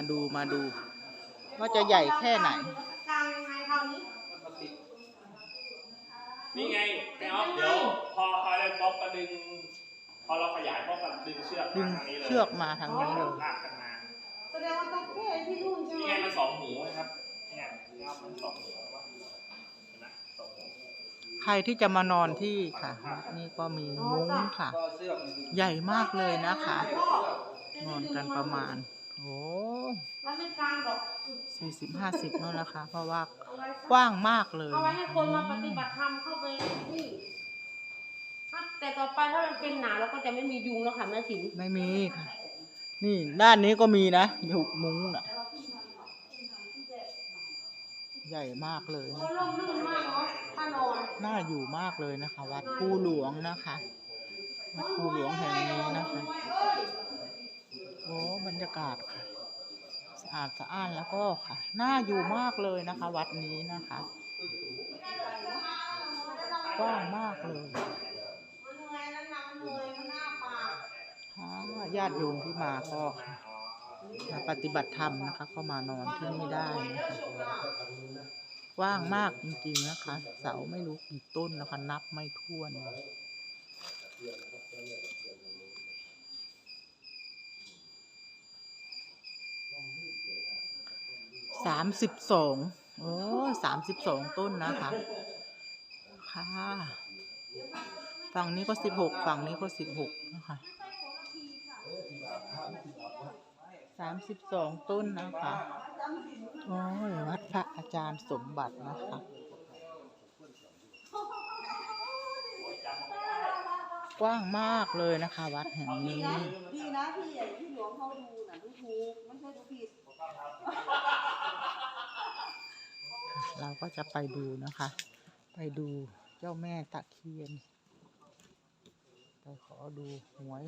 มาดูมาดู ว่าจะใหญ่แค่ไหน กลางยังไงคราวนี้นี่ไงไม่เอาเดี๋ยวพอพอได้ป๊อปก็ดึง พอเราขยายป๊อปก็ดึงเชือกดึมางทางนี้เลยเชือกมาทางนี้เลย ลากกันมา แสดงว่าต้องแก้ที่นู่นใช่นี่ไหมไงมันสองหูนะครับเนี่ยเนี่ยมันสองหูว่าเห็นไหมสองหูใครที่จะมานอนที่ค่ะ นี่ก็มีมุ้งค่ะ ใหญ่มากเลยนะคะ นอนกันประมาณ โอ้แล้วไม่กลางหรอกสี่สิบห้าสิบนั่นแหละค่ะ เพราะว่าเอาไว้กว้างมากเลยเอาไว้ให้คนมาปฏิบัติธรรมเข้าไปนี่ถ้าแต่ต่อไปถ้ามันเป็นหนาเราก็จะไม่มียุงแล้วค่ะแม่ถิ่นไม่มีค่ะ นี่ด้านนี้ก็มีนะอยู่มุ้งน่ะ ใหญ่มากเลยโอ้นะร่มรื่นมากเนาะถ้านอนน่าอยู่มากเลยนะคะ วัดภูหลวงนะคะ วัดภูหลวงแห่งนี้นะคะ โอ้บรรยากาศค่ะ สะอาดสะอ้านแล้วก็ค่ะ น่าอยู่มากเลยนะคะ วัดนี้นะคะกว้างมากเลยมันเหนื่อยแล้วนะมันเหนื่อยมันหน้าปากค่ะญาติโยมที่มาก็ค่ะมาปฏิบัติธรรมนะคะ ก็มานอนที่นี่ได้นะคะกว้างมากจริงๆนะคะ เสาไม่รู้กี่ต้นนะคะ นับไม่ถ้วนเลย สามสิบสองโอ้สามสิบสองต้นนะคะค่ะฝั่งนี้ก็สิบหกฝั่งนี้ก็สิบหกนะคะสามสิบสองต้นนะคะโอ้ยวัดพระอาจารย์สมบัตินะคะกว้างมากเลยนะคะวัดแห่งนี้ดีนะที่ใหญ่ที่หลวงเขาดูนะดูถูกไม่ใช่ดูผิด เราก็จะไปดูนะคะ ไปดูเจ้าแม่ตะเคียน ไปขอดูหวย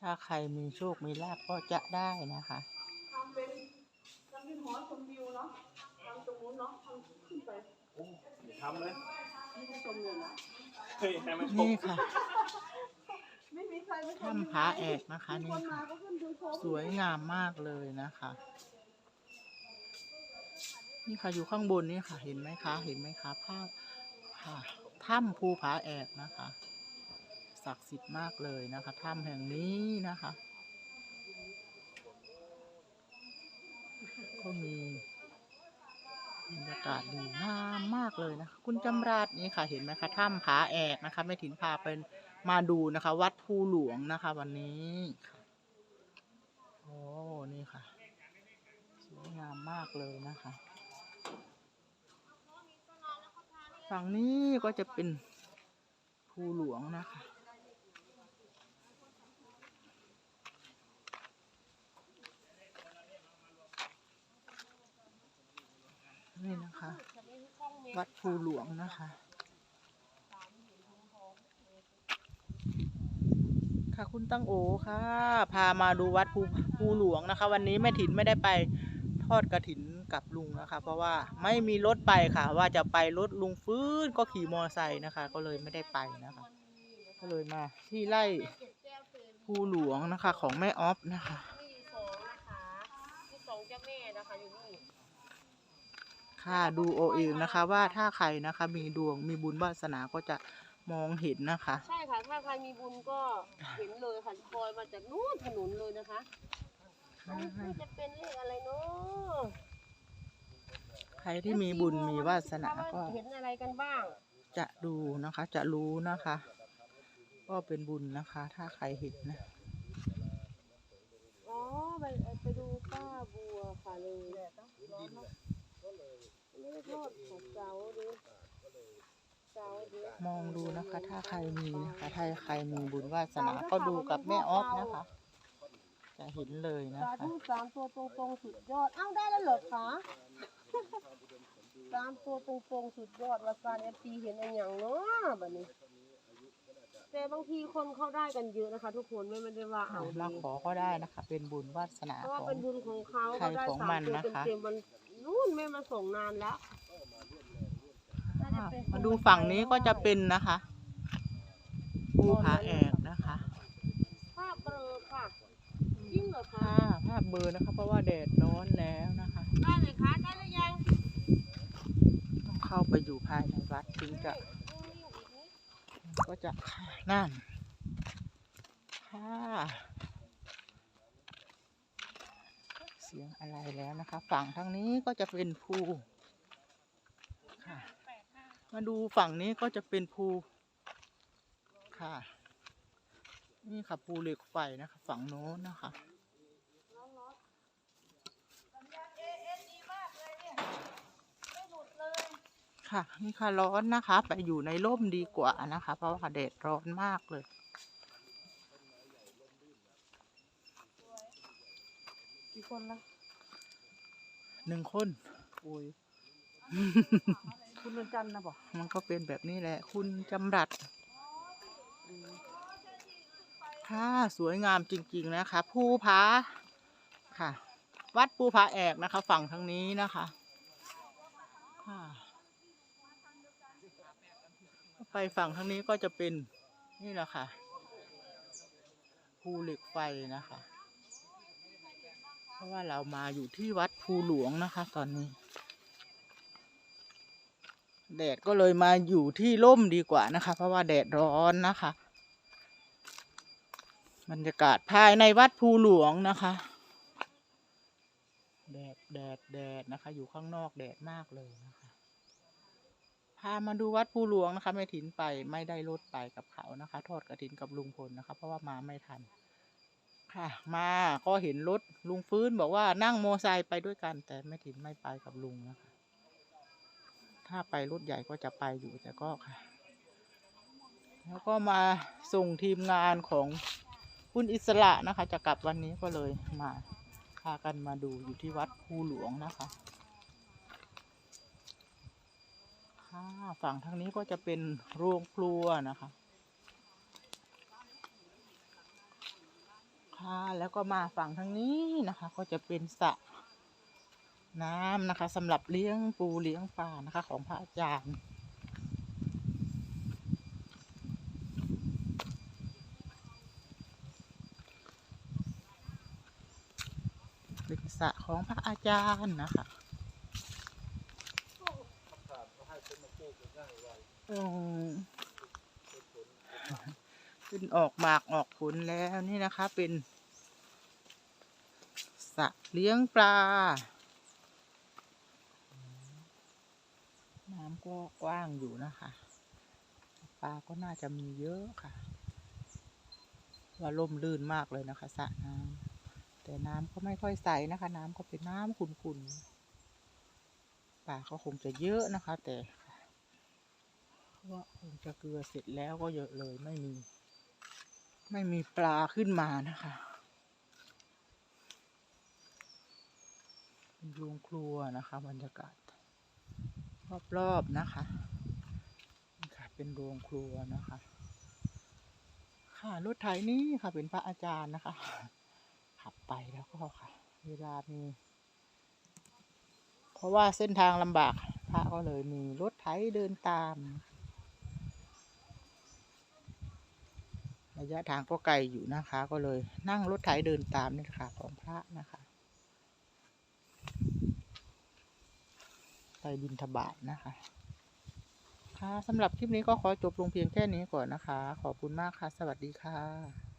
ถ้าใครมีโชค มีลาภก็จะได้นะคะทำเป็นทำเป็นหอชมวิวเนาะทำตรงนู้นเนาะทำขึ้นไปอย่าทำเลยนี่ก็ชมเลยนะเฮ้ยให้มันชมนี่ค่ะไม่มีใครไม่ชมถ้ำผาแอกนะคะมีนี่คนมาค่ะก็ขึ้นดูชมสวยงามมากเลยนะคะ นี่ค่ะอยู่ข้างบนนี่ค่ะ เห็นไหมคะ เห็นไหมคะภาพค่ะถ้ำภูผาแอกนะคะ ศักดิ์สิทธิ์มากเลยนะคะถ้ำแห่งนี้นะคะ ก็มีบรรยากาศดีงามมากเลยนะคะคุณจำราดนี่ค่ะ เห็นไหมคะถ้ำผาแอกนะคะแม่ถิ่นพาเป็นมาดูนะคะ วัดภูหลวงนะคะ วันนี้โอ้นี่ค่ะสวยงามมากเลยนะคะ ฝั่งนี้ก็จะเป็นภูหลวงนะคะ นี่นะคะ วัดภูหลวงนะคะค่ะคุณตั้งโอค่ะ พามาดูวัดภูภูหลวงนะคะ วันนี้แม่ถิ่นไม่ได้ไป ทอดกระถินกับลุงนะคะ เพราะว่าไม่มีรถไปค่ะ ว่าจะไปรถลุงฟื้นก็ขี่มอเตอร์ไซค์นะคะ ก็เลยไม่ได้ไปนะคะ ก็เลยมาที่ไร่ภูหลวงนะคะของแม่ออฟนะคะมีสองนะคะมีสองเจ้าแม่นะคะอยู่นี่ค่ะดูโอเองนะคะ ว่าถ้าใครนะคะมีดวงมีบุญวาสนาก็จะมองเห็นนะคะ ใช่ค่ะ ถ้าใครมีบุญก็เห็นเลยค่ะคอยมาจากนู้นถนนเลยนะคะ นี่จะเป็นเลขอะไรเนาะใครที่มีบุญมีวาสนาก็เห็นอะไรกันบ้าง จะดูนะคะ จะรู้นะคะ ก็เป็นบุญนะคะ ถ้าใครเห็นนะอ๋อไปไปดูป้าบัวค่ะเลยร้อนเนอะไม่ได้ทอดค่ะเสาดิเสาดิมองดูนะคะ ถ้าใครมีนะคะถ้าใครมีบุญวาสนาก็ดูกับแม่ออฟนะคะ จะเห็นเลยนะสาคะธุสามตัวตรงๆสุดยอด เอ้าได้แล้วเหรอคะ สามตัวตรงๆสุดยอดว่าการเอฟซีเห็นอะไรอย่างเนาะแบบนี้ แต่บางทีคนเข้าได้กันเยอะนะคะ ทุกคนไม่ไม่ได้ว่าเอามาดีขอก็ได้นะคะ เป็นบุญวาสนาเพราะว่าของ เป็นบุญของเขาใครเขาได้ของสามัมนตัวนะคะ เต็มๆมันนู่นไม่มาส่งนานแล้วน่าจะอะเป็นมาดูฝั่งนี้ก็จะเป็นนะคะภูผาแอกนะคะ ภาพเบลอค่ะ ที่ ริงเหรอคะค่ะภาพเบลอร์นะคะ เพราะว่าแดดร้อนแล้วนะคะได้เลยคะได้หรือยังต้องเข้าไปอยู่ภายในวัดถึงจะก็จะนั่นค่ะ เสียงอะไรแล้วนะคะ ฝั่งทางนี้ก็จะเป็นภูค่ะ มาดูฝั่งนี้ก็จะเป็นภูค่ะ นี่ค่ะภูเหล็กไฟนะคะ ฝั่งโน้นนะคะ ค่ะ นี่ค่ะร้อนนะคะ ไปอยู่ในร่มดีกว่านะคะ เพราะว่าแดดร้อนมากเลย กี่คนละหนึ่งคนโอ้ยคุณนวลจันทร์นะบอกมันก็เป็นแบบนี้แหละ คุณจำรัดค่ะสวยงามจริง ๆ นะคะ ภูผาค่ะ วัดภูผาแอกนะคะ ฝั่งทางนี้นะคะ ค่ะ ไปฝั่งทางนี้ก็จะเป็นนี่แหละค่ะภูเหล็กไฟนะคะ เพราะว่าเรามาอยู่ที่วัดภูหลวงนะคะ ตอนนี้ แดดก็เลยมาอยู่ที่ร่มดีกว่านะคะ เพราะว่าแดดร้อนนะคะบรรยากาศภายในวัดภูหลวงนะคะ แดดแดดแดดนะคะ อยู่ข้างนอกแดดมากเลยนะคะ พามาดูวัดภูหลวงนะคะแม่ถินไปไม่ได้รถไปกับเขานะคะ ทอดกระถินกับลุงพลนะคะ เพราะว่ามาไม่ทัน ค่ะ มาก็เห็นรถลุงฟื้นบอกว่านั่งโมไซค์ไปด้วยกัน แต่แม่ถินไม่ไปกับลุงนะคะ ถ้าไปรถใหญ่ก็จะไปอยู่แต่ก็ค่ะ แล้วก็มาส่งทีมงานของคุณอิสระนะคะ จะกลับวันนี้ก็เลยมาพากันมาดูอยู่ที่วัดภูหลวงนะคะ ค่ะ ฝั่งทางนี้ก็จะเป็นโรงครัวนะคะ ค่ะแล้วก็มาฝั่งทางนี้นะคะ ก็จะเป็นสระน้ำนะคะสำหรับเลี้ยงปูเลี้ยงปลานะคะ ของพระอาจารย์เป็นสระของพระอาจารย์นะคะอืม ขึ้นออกหมากออกผลแล้วนี่นะคะ เป็นสระเลี้ยงปลา น้ำก็กว้างอยู่นะคะ ปลาก็น่าจะมีเยอะค่ะ ว่าล่มลื่นมากเลยนะคะสระน้ำแต่น้ำก็ไม่ค่อยใสนะคะ น้ำก็เป็นน้ำขุ่นๆปลาก็คงจะเยอะนะคะ แต่ ว่าคงจะเกลือเสร็จแล้วก็เยอะเลยไม่มี ไม่มีปลาขึ้นมานะคะเป็นโรงครัวนะคะ บรรยากาศ รอบๆนะคะค่ะเป็นโรงครัวนะคะ ค่ะรถไถนี้ค่ะเป็นพระอาจารย์นะคะ ขับไปแล้วก็ค่ะ เวลามีเพราะว่าเส้นทางลำบากพระก็เลยมีรถไถเดินตาม ระยะทางก็ไกลอยู่นะคะ ก็เลยนั่งรถไถเดินตามนี่ค่ะ ของพระนะคะ ไปบินทบาทนะคะค่ะสำหรับคลิปนี้ก็ขอจบลงเพียงแค่นี้ก่อนนะคะ ขอบคุณมากค่ะ สวัสดีค่ะ